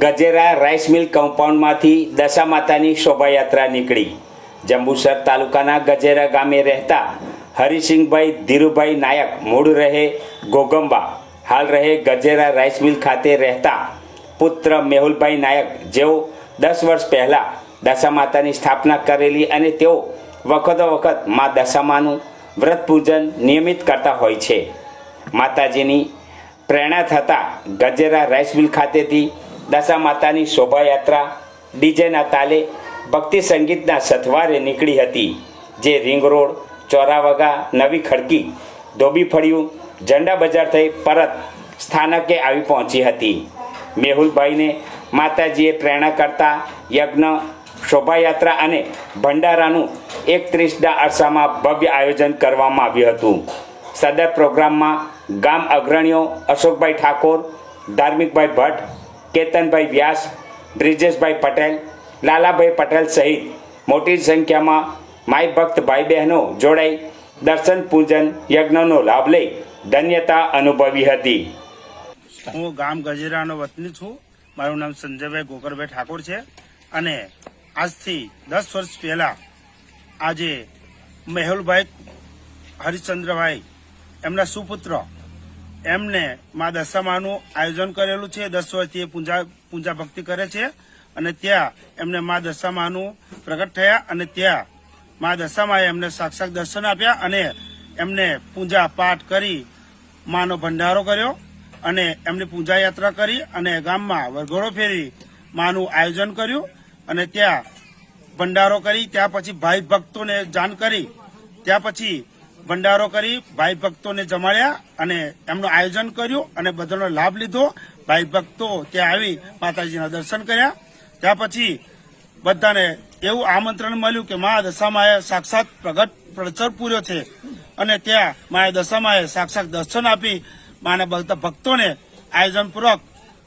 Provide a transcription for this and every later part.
Gajera rice mill કમ્પાઉન્ડમાંથી દશા માતાની શોભાયાત્રા નીકળી. જંબુસર તાલુકાના ગજેરા ગામે રહેતા હરિસિંહભાઈ ધીરુભાઈ નાયક મૂળ રહે ગોગંબા. હાલ રહે ગજેરા રાઈસ મિલ ખાતે રહેતા પુત્ર મેહુલભાઈ નાયક, જેઓ દસ વર્ષ પહેલાં દશા માતાની સ્થાપના કરેલી અને તેઓ વખતો વખત મા દશામાનું વ્રત પૂજન નિયમિત કરતા હોય છે. માતાજીની પ્રેરણા થતાં ગજેરા રાઈસ મિલ ખાતેથી દશા માતાની શોભાયાત્રા ડીજેના તાલે ભક્તિ સંગીતના સથવારે નીકળી હતી, જે રિંગ રોડ, ચોરાવગા, નવી ખડકી, ધોબી ફળિયું, ઝંડા બજાર થઈ પરત સ્થાનકે આવી પહોંચી હતી. મેહુલભાઈને માતાજીએ પ્રેરણા કરતા યજ્ઞ, શોભાયાત્રા અને ભંડારાનું એકત્રીસના અરસામાં ભવ્ય આયોજન કરવામાં આવ્યું હતું. સદર પ્રોગ્રામમાં ગામ અગ્રણીઓ અશોકભાઈ ઠાકોર, ધાર્મિકભાઈ ભટ્ટ કેતનભાઈ વ્યાસ, બ્રિજેશભાઈ પટેલ, લાલાભાઈ પટેલ સહિત મોટી સંખ્યામાં માય ભક્ત ભાઈ બહેનો જોડાઈ દર્શન પૂજન યજ્ઞનો લાભ લઈ ધન્યતા અનુભવી હતી. હું ગામ ગજેરાનો વતની છું. મારું નામ સંજયભાઈ ગોકરભાઈ ઠાકોર છે. અને આજથી દસ વર્ષ પહેલા આજે મેહુલભાઈ હરિશ્ચંદ્રભાઈ એમના સુપુત્ર એમને મા દશામાનું આયોજન કરેલું છે. દસ વર્ષથી પૂજા પૂજા ભક્તિ કરે છે. અને ત્યાં એમને મા દશામાનું પ્રગટ થયા અને ત્યાં મા દશામાએ એમને સાક્ષાત દર્શન આપ્યા અને એમને પૂજા પાઠ કરી માનો ભંડારો કર્યો અને એમની પૂજા યાત્રા કરી અને ગામમાં વરઘોડો ફેરી માનું આયોજન કર્યું અને ત્યાં ભંડારો કરી. ત્યાં પછી ભાઈ ભક્તોને જાણ કરી. ત્યાં પછી ભંડારો કરી ભાઈ ભક્તોને જમાડ્યા અને એમનું આયોજન કર્યું અને બધાનો લાભ લીધો. ભાઈ ભક્તો ત્યાં આવી માતાજીના દર્શન કર્યા. ત્યાં પછી બધાને એવું આમંત્રણ મળ્યું કે મા દશામાએ સાક્ષાત પ્રગટ પ્રચર પૂર્યો છે. અને ત્યાં માએ દશામાએ સાક્ષાત દર્શન આપી માના બધા ભક્તોને આયોજનપૂર્વક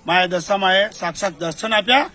માએ દશામાએ સાક્ષાત દર્શન આપ્યા.